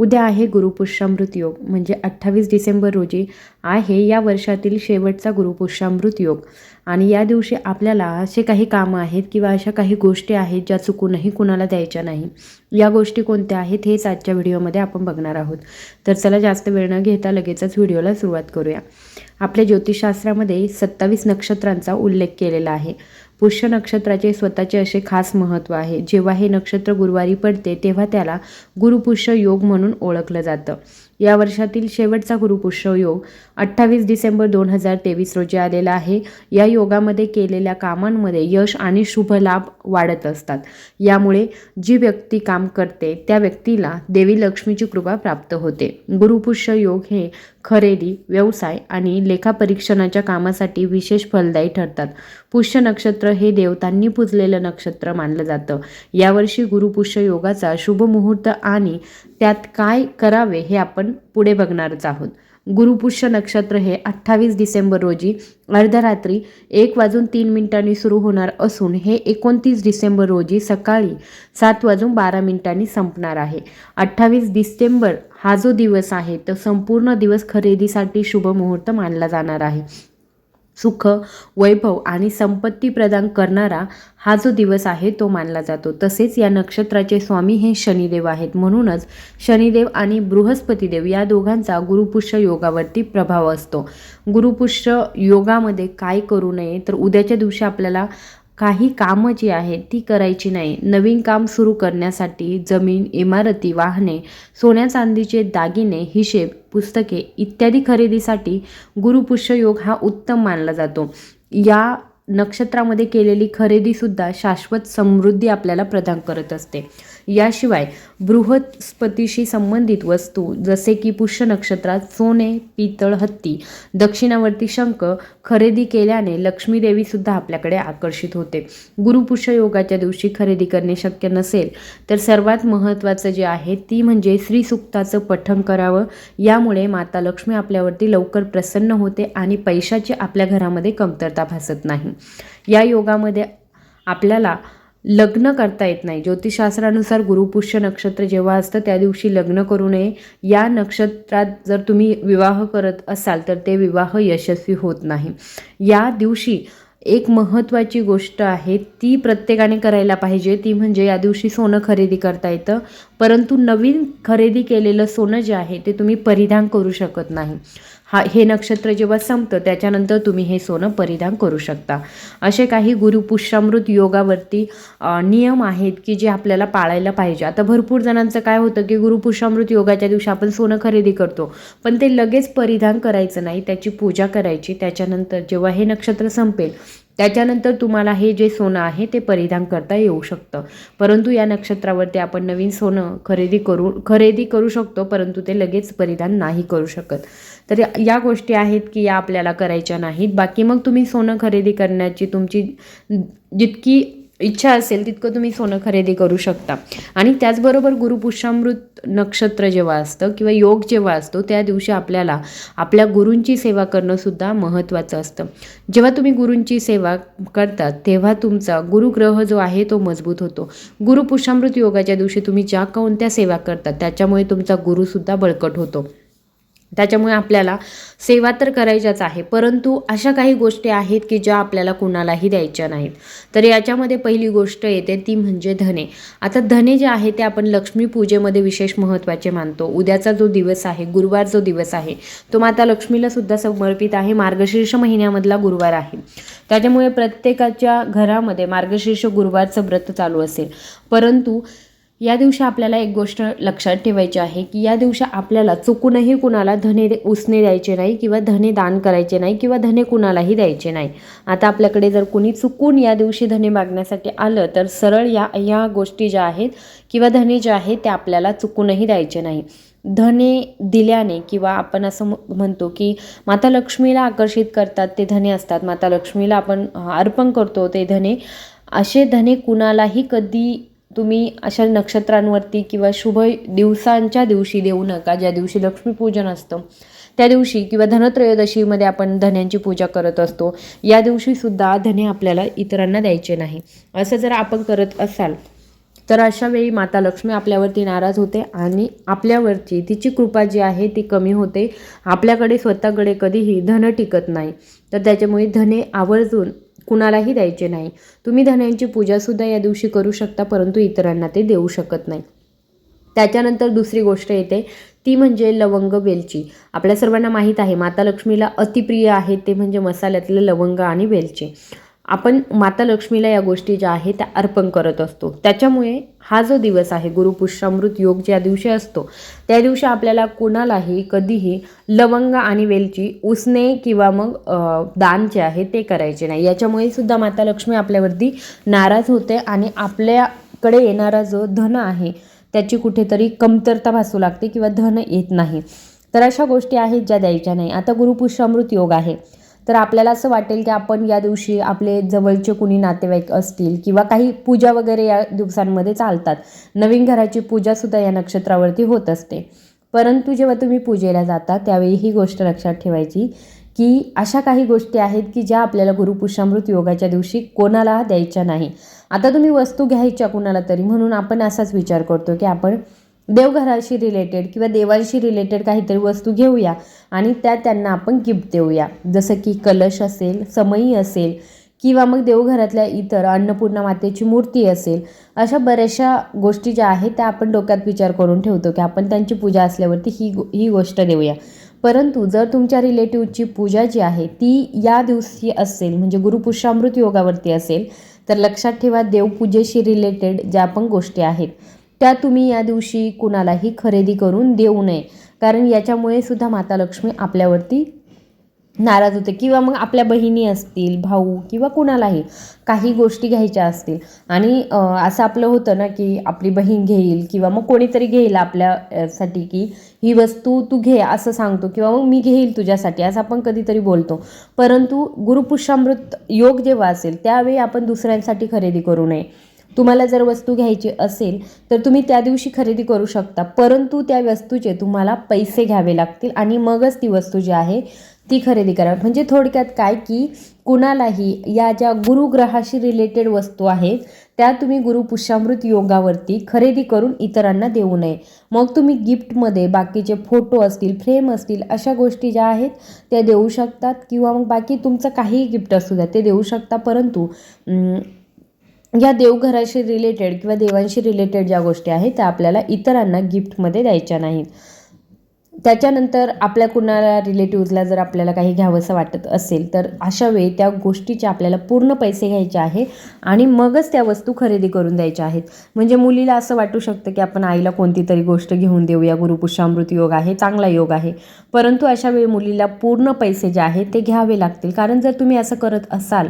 उद्या आहे गुरुपुष्यामृत योग. म्हणजे अठ्ठावीस डिसेंबर रोजी आहे या वर्षातील शेवटचा गुरुपुष्यामृत योग. आणि या दिवशी आपल्याला असे काही कामं आहेत किंवा अशा काही गोष्टी आहेत ज्या चुकूनही कुणाला द्यायच्या नाही. या गोष्टी कोणत्या आहेत हेच आजच्या व्हिडिओमध्ये आपण बघणार आहोत. तर चला जास्त वेळ न घेता लगेचच व्हिडिओला सुरुवात करूया. आपल्या ज्योतिषशास्त्रामध्ये सत्तावीस नक्षत्रांचा उल्लेख केलेला आहे. पुष्य नक्षत्राचे स्वतःचे असे खास महत्त्व आहे. जेव्हा हे नक्षत्र गुरुवारी पडते तेव्हा त्याला गुरुपुष्य योग म्हणून ओळखलं जातं. या वर्षातील शेवटचा गुरुपुष्य योग अठ्ठावीस डिसेंबर दोन हजार तेवीस रोजी आलेला आहे. या योगामध्ये केलेल्या कामांमध्ये यश आणि शुभ लाभ वाढत असतात. यामुळे जी व्यक्ती काम करते त्या व्यक्तीला देवी लक्ष्मीची कृपा प्राप्त होते. गुरुपुष्य योग हे खरेदी व्यवसाय आणि लेखापरीक्षणाच्या कामासाठी विशेष फलदायी ठरतात. पुष्य नक्षत्र हे देवतांनी पुजलेलं नक्षत्र मानलं जातं. यावर्षी गुरुपुष्य योगाचा शुभ मुहूर्त आणि त्यात काय करावे हे आपण पुढे बघणारच आहोत. गुरुपुष्य नक्षत्र हे अठ्ठावीस डिसेंबर रोजी अर्धरात्री एक वाजून तीन मिनिटांनी सुरू होणार असून हे एकोणतीस डिसेंबर रोजी सकाळी सात वाजून बारा मिनिटांनी संपणार आहे. अठ्ठावीस डिसेंबर हा जो दिवस आहे तो संपूर्ण दिवस खरेदीसाठी शुभ मुहूर्त मानला जाणार आहे. सुख वैभव आणि संपत्ती प्रदान करणारा हा जो दिवस आहे तो मानला जातो. तसेच या नक्षत्राचे स्वामी हे शनिदेव आहेत. म्हणूनच शनिदेव आणि बृहस्पतीदेव या दोघांचा गुरुपुष्य योगावरती प्रभाव असतो. गुरुपुष्य योगामध्ये काय करू नये तर उद्याच्या दिवशी आपल्याला काही कामं जी आहेत ती करायची नाही. नवीन काम सुरू करण्यासाठी जमीन इमारती वाहने सोन्या चांदीचे दागिने हिशेब पुस्तके इत्यादी खरेदीसाठी गुरुपुष्य योग हा उत्तम मानला जातो. या नक्षत्रामध्ये केलेली खरेदीसुद्धा शाश्वत समृद्धी आपल्याला प्रदान करत असते. याशिवाय बृहस्पतीशी संबंधित वस्तू जसे की पुष्य नक्षत्रात सोने पितळ हत्ती दक्षिणावर्ती शंख खरेदी केल्याने लक्ष्मीदेवीसुद्धा आपल्याकडे आकर्षित होते. गुरुपुष्य योगाच्या दिवशी खरेदी करणे शक्य नसेल तर सर्वात महत्त्वाचं जे आहे ती म्हणजे श्रीसुक्ताचं पठण करावं. यामुळे माता लक्ष्मी आपल्यावरती लवकर प्रसन्न होते आणि पैशाची आपल्या घरामध्ये कमतरता भासत नाही. या योगामध्ये आपल्याला लग्न करता येत नाही. ज्योतिषशास्त्रानुसार गुरुपुष्य नक्षत्र जेव्हा असतं त्या दिवशी लग्न करू नये. या नक्षत्रात जर तुम्ही विवाह करत असाल तर ते विवाह यशस्वी होत नाही. या दिवशी एक महत्त्वाची गोष्ट आहे ती प्रत्येकाने करायला पाहिजे. ती म्हणजे या दिवशी सोनं खरेदी करता येतं. परंतु नवीन खरेदी केलेलं सोनं जे आहे ते तुम्ही परिधान करू शकत नाही. हा हे नक्षत्र जेव्हा संपतं त्याच्यानंतर तुम्ही हे सोनं परिधान करू शकता. असे काही गुरुपुष्यामृत योगावरती नियम आहेत की जे आपल्याला पाळायला पाहिजे. आता भरपूर जणांचं काय होतं की गुरुपुष्यामृत योगाच्या दिवशी आपण सोनं खरेदी करतो पण ते लगेच परिधान करायचं नाही त्याची पूजा करायची. त्याच्यानंतर जेव्हा हे नक्षत्र संपेल त्याच्यानंतर तुम्हाला हे जे सोनं आहे ते परिधान करता येऊ शकतं. परंतु या नक्षत्रावरती आपण नवीन सोनं खरेदी करू खरेदी करू शकतो परंतु ते लगेच परिधान नाही करू शकत. तर या गोष्टी आहेत की या आपल्याला करायच्या नाहीत. बाकी मग तुम्ही सोनं खरेदी करण्याची तुमची जितकी इच्छा असेल तितकं तुम्ही सोनं खरेदी करू शकता. आणि त्याचबरोबर गुरुपुष्यामृत नक्षत्र जेव्हा असतं किंवा योग जेव्हा असतो त्या दिवशी आपल्याला आपल्या गुरूंची सेवा करणंसुद्धा महत्त्वाचं असतं. जेव्हा तुम्ही गुरूंची सेवा करतात तेव्हा तुमचा गुरुग्रह जो आहे तो मजबूत होतो. गुरुपुष्यामृत योगाच्या दिवशी तुम्ही ज्या कोणत्या सेवा करतात त्याच्यामुळे तुमचा गुरुसुद्धा बळकट होतो. त्याच्यामुळे आपल्याला सेवा तर करायच्याच आहे परंतु अशा काही गोष्टी आहेत की ज्या आपल्याला कुणालाही द्यायच्या नाहीत. तर याच्यामध्ये पहिली गोष्ट येते ती म्हणजे धने. आता धने जे आहे ते आपण लक्ष्मीपूजेमध्ये विशेष महत्त्वाचे मानतो. उद्याचा जो दिवस आहे गुरुवार जो दिवस आहे तो माता लक्ष्मीला सुद्धा समर्पित आहे. मार्गशीर्ष महिन्यामधला गुरुवार आहे. त्याच्यामुळे प्रत्येकाच्या घरामध्ये मार्गशीर्ष गुरुवारचं व्रत चालू असेल. परंतु या दिवशी आपल्याला एक गोष्ट लक्षात ठेवायची आहे की या दिवशी आपल्याला चुकूनही कुणाला धने उसने द्यायचे नाही किंवा धने दान करायचे नाही किंवा धने कुणालाही द्यायचे नाही. आता आपल्याकडे जर कुणी चुकून या दिवशी धने मागण्यासाठी आलं तर सरळ या या गोष्टी ज्या आहेत किंवा धने जे आहेत ते आपल्याला चुकूनही द्यायचे नाही. धने दिल्याने किंवा आपण असं म्हणतो की माता लक्ष्मीला आकर्षित करतात ते धने असतात. माता लक्ष्मीला आपण अर्पण करतो ते धने. असे धने कुणालाही कधी तुम्ही अशा नक्षत्रांवरती किंवा शुभ दिवसांच्या दिवशी देऊ नका ज्या दिवशी लक्ष्मीपूजन असतं त्या दिवशी किंवा धनत्रयोदशीमध्ये आपण धन्यांची पूजा करत असतो या दिवशीसुद्धा धने आपल्याला इतरांना द्यायचे नाही. असं जर आपण करत असाल तर अशा वेळी माता लक्ष्मी आपल्यावरती नाराज होते आणि आपल्यावरची तिची कृपा जी आहे ती कमी होते. आपल्याकडे स्वतःकडे कधीही धन टिकत नाही. तर त्याच्यामुळे धने आवर्जून कुणालाही द्यायचे नाही. तुम्ही धन्यांची पूजासुद्धा या दिवशी करू शकता परंतु इतरांना ते देऊ शकत नाही. त्याच्यानंतर दुसरी गोष्ट येते ती म्हणजे लवंग वेलची. आपल्या सर्वांना माहीत आहे माता लक्ष्मीला अतिप्रिय आहे ते म्हणजे मसाल्यातले लवंग आणि वेलची. आपण माता लक्ष्मीला या गोष्टी ज्या आहेत त्या अर्पण करत असतो. त्याच्यामुळे हा जो दिवस आहे गुरुपुष्यामृत योग ज्या दिवशी असतो त्या दिवशी आपल्याला कोणालाही कधीही लवंग आणि वेलची उसने किंवा मग दान जे आहे ते करायचे नाही. याच्यामुळे सुद्धा माता लक्ष्मी आपल्यावरती नाराज होते आणि आपल्याकडे येणारा जो धन आहे त्याची कुठेतरी कमतरता भासू लागते किंवा धन येत नाही. तर अशा गोष्टी आहेत ज्या द्यायच्या नाही. आता गुरुपुष्यामृत योग आहे. तर आपल्याला असं वाटेल की आपण या दिवशी आपले जवळचे कुणी नातेवाईक असतील किंवा काही पूजा वगैरे या दिवसांमध्ये चालतात. नवीन घराची पूजासुद्धा या नक्षत्रावरती होत असते. परंतु जेव्हा तुम्ही पूजेला जाता त्यावेळी ही गोष्ट लक्षात ठेवायची की अशा काही गोष्टी आहेत की ज्या आपल्याला गुरुपुष्यामृत योगाच्या दिवशी कोणाला द्यायच्या नाही. आता तुम्ही वस्तू घ्यायच्या कुणाला तरी म्हणून आपण असाच विचार करतो की आपण देवघराशी रिलेटेड किंवा देवांशी रिलेटेड काहीतरी वस्तू घेऊया आणि त्या त्यांना आपण गिफ्ट देऊया. जसं की कलश असेल समई असेल किंवा मग देवघरातल्या इतर अन्नपूर्णा मातेची मूर्ती असेल अशा बऱ्याचशा गोष्टी ज्या आहेत त्या आपण डोक्यात विचार करून ठेवतो की आपण त्यांची पूजा असल्यावरती ही गो- ही गोष्ट देऊया. परंतु जर तुमच्या रिलेटिव्हची पूजा जी आहे ती या दिवशी असेल म्हणजे गुरुपुष्यामृत योगावरती असेल तर लक्षात ठेवा देवपूजेशी रिलेटेड ज्या पण गोष्टी आहेत त्या तुम्ही या दिवशी कुणालाही खरेदी करून देऊ नये. कारण याच्यामुळे सुद्धा माता लक्ष्मी आपल्यावरती नाराज होते. किंवा मग आपल्या बहिणी असतील भाऊ किंवा कुणालाही काही गोष्टी घ्यायच्या असतील. आणि असं आपलं होतं ना की आपली बहीण घेईल किंवा मग कोणीतरी घेईल आपल्यासाठी की ही वस्तू तू घे असं सांगतो किंवा मग मी घेईल तुझ्यासाठी असं आपण कधीतरी बोलतो. परंतु गुरुपुष्यामृत योग जेव्हा असेल त्यावेळी आपण दुसऱ्यांसाठी खरेदी करू नये. तुम्हाला जर वस्तू घ्यायची असेल तर तुम्ही त्या दिवशी खरेदी करू शकता. परंतु त्या वस्तूचे तुम्हाला पैसे घ्यावे लागतील आणि मगच ती वस्तू जी आहे ती खरेदी करा म्हणजे थोडक्यात काय की कुणालाही या ज्या गुरुग्रहाशी रिलेटेड वस्तू आहेत त्या तुम्ही गुरुपुष्यामृत योगावरती खरेदी करून इतरांना देऊ नये. मग तुम्ही गिफ्टमध्ये बाकीचे फोटो असतील फ्रेम असतील अशा गोष्टी ज्या आहेत त्या देऊ शकतात. किंवा मग बाकी तुमचं काहीही गिफ्ट असू द्या ते देऊ शकता. परंतु या देवघराशी रिलेटेड किंवा देवांशी रिलेटेड ज्या गोष्टी आहेत त्या आपल्याला इतरांना गिफ्टमध्ये द्यायच्या नाहीत. त्याच्यानंतर आपल्या कुणाला रिलेटिव्हजला जर आपल्याला काही घ्यावंसं वाटत असेल तर अशा वेळी त्या गोष्टीचे आपल्याला पूर्ण पैसे घ्यायचे आहे आणि मगच त्या वस्तू खरेदी करून द्यायच्या आहेत. म्हणजे मुलीला असं वाटू शकतं की आपण आईला कोणती तरी गोष्ट घेऊन देऊया गुरुपुष्यामृत योग आहे चांगला योग आहे. परंतु अशा वेळी मुलीला पूर्ण पैसे जे आहेत ते घ्यावे लागतील. कारण जर तुम्ही असं करत असाल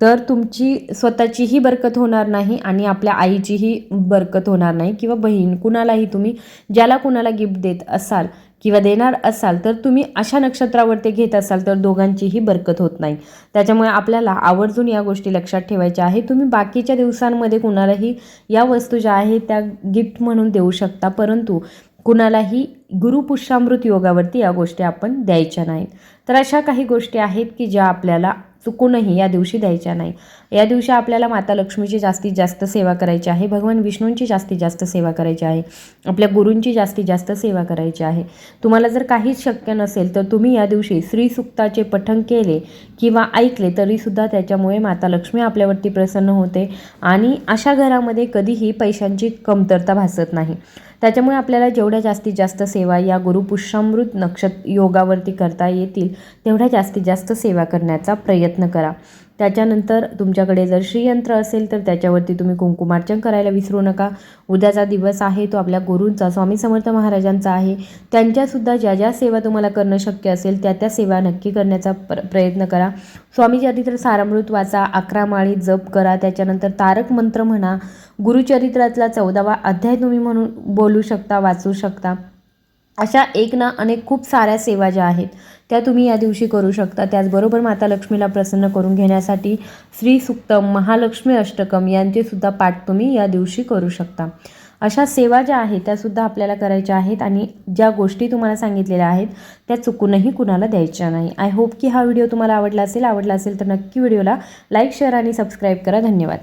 तर तुमची स्वतःचीही बरकत होणार नाही आणि आपल्या आईचीही बरकत होणार नाही किंवा बहीण कुणालाही तुम्ही ज्याला कुणाला गिफ्ट देत असाल किंवा देणार असाल तर तुम्ही अशा नक्षत्रावर ते घेत असाल तर दोघांचीही बरकत होत नाही. त्याच्यामुळे आपल्याला आवर्जून या गोष्टी लक्षात ठेवायच्या आहे तुम्ही बाकीच्या दिवसांमध्ये कुणालाही या वस्तू ज्या आहेत त्या गिफ्ट म्हणून देऊ शकता परंतु कुणालाही गुरुपुष्यामृत योगावरती या गोष्टी आपण द्यायच्या नाहीत. तर अशा काही गोष्टी आहेत की ज्या आपल्याला चुकूनही या दिवशी द्यायच्या नाही. या दिवशी आपल्याला माता लक्ष्मीची जास्तीत जास्त सेवा करायची आहे. भगवान विष्णूंची जास्तीत जास्त सेवा करायची आहे. आपल्या गुरूंची जास्तीत जास्त सेवा करायची आहे. तुम्हाला जर काहीच शक्य नसेल तर तुम्ही या दिवशी श्रीसुक्ताचे पठण केले किंवा ऐकले तरीसुद्धा त्याच्यामुळे माता लक्ष्मी आपल्यावरती प्रसन्न होते आणि अशा घरामध्ये कधीही पैशांची कमतरता भासत नाही. त्याच्यामुळे आपल्याला जेवढ्या जास्तीत जास्त सेवा या गुरुपुष्यामृत नक्षत्र योगावरती करता येतील तेवढ्या जास्तीत जास्त सेवा करण्याचा प्रयत्न करा. त्याच्यानंतर तुमच्याकडे जर श्रीयंत्र असेल तर त्याच्यावरती तुम्ही कुंकुमार्चन करायला विसरू नका. उद्याचा दिवस आहे तो आपल्या गुरूंचा स्वामी समर्थ महाराजांचा आहे. त्यांच्यासुद्धा ज्या ज्या सेवा तुम्हाला करणं शक्य असेल त्या त्या सेवा नक्की करण्याचा प्र प्रयत्न करा. स्वामी चरित्र सारामृत वाचा अकरा माळी जप करा त्याच्यानंतर तारक मंत्र म्हणा. गुरुचरित्रातला चौदावा अध्याय तुम्ही म्हणून बोलू शकता वाचू शकता. अशा एक ना अनेक खूप साऱ्या सेवा ज्या आहेत त्या तुम्ही या दिवशी करू शकता. त्याचबरोबर माता लक्ष्मीला प्रसन्न करून घेण्यासाठी श्री सुक्तम महालक्ष्मी अष्टकम यांचेसुद्धा पाठ तुम्ही या दिवशी करू शकता. अशा सेवा ज्या आहेत त्यासुद्धा आपल्याला करायच्या आहेत आणि ज्या गोष्टी तुम्हाला सांगितलेल्या आहेत त्या चुकूनही कुणाला द्यायच्या नाही. आय होप की हा व्हिडिओ तुम्हाला आवडला असेल. आवडला असेल तर नक्की व्हिडिओला लाईक शेअर आणि सबस्क्राईब करा. धन्यवाद.